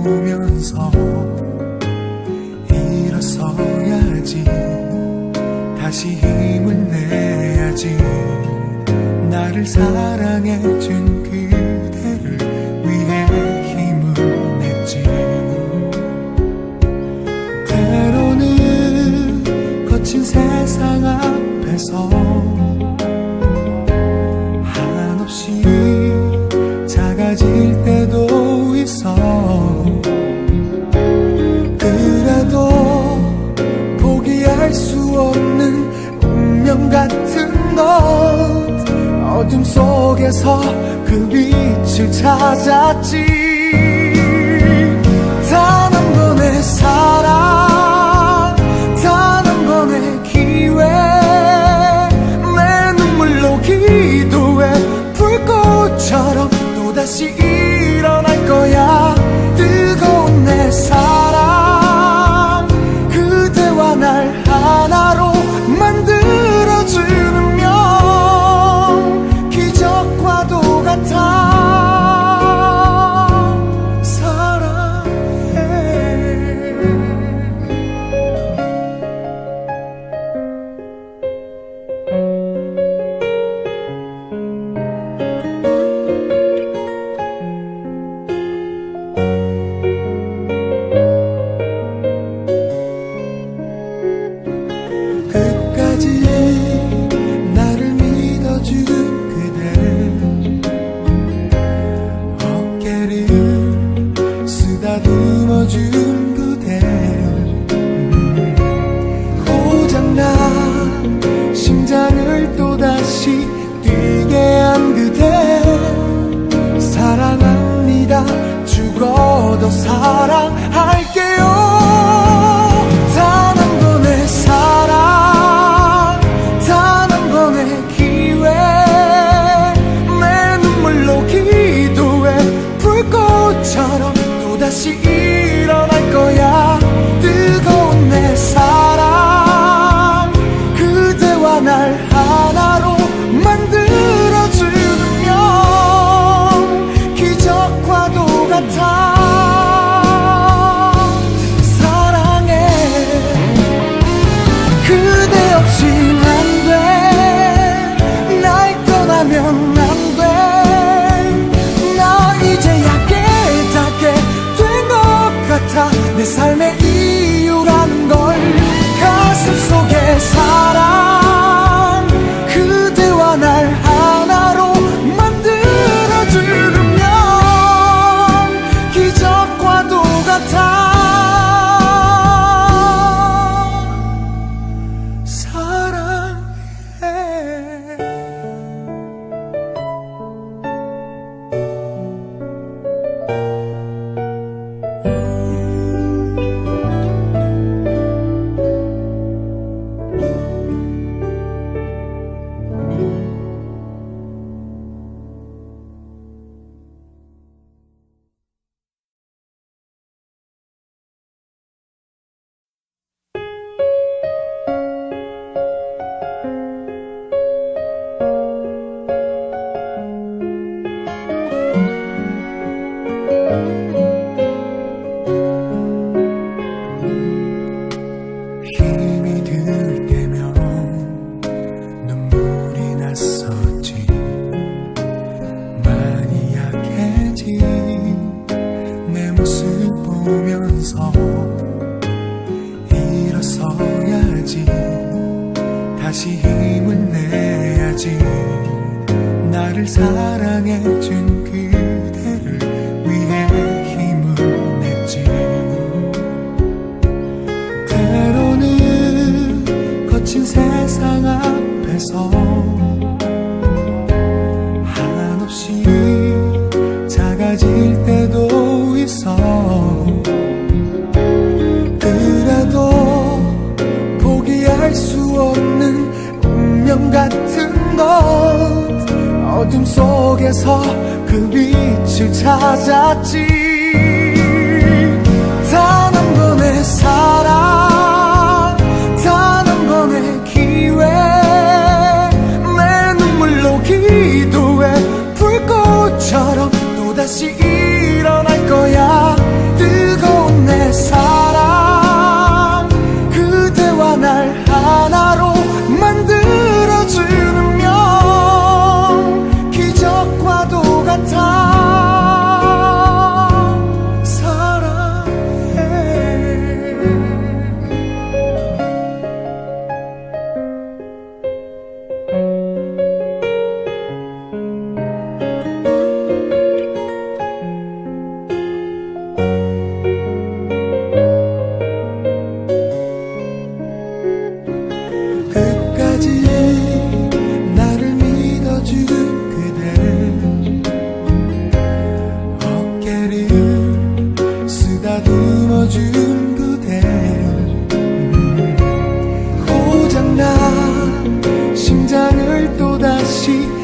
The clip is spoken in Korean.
웃으면서 일어서야지. 다시 힘을 내야지. 나를 사랑해준 속에서 그 빛을 찾았지. 단 한 번의 사랑 단 한 번의 기회. 내 눈물로 기도해 불꽃처럼 또다시 사랑 내 삶의 다시 힘을 내야지. 나를 사랑해준 그 속에서 그 빛을 찾았지. 단 한 번의 사랑 단 한 번의 기회. 내 눈물로 기도해 불꽃처럼 또다시 일어날 거야. 心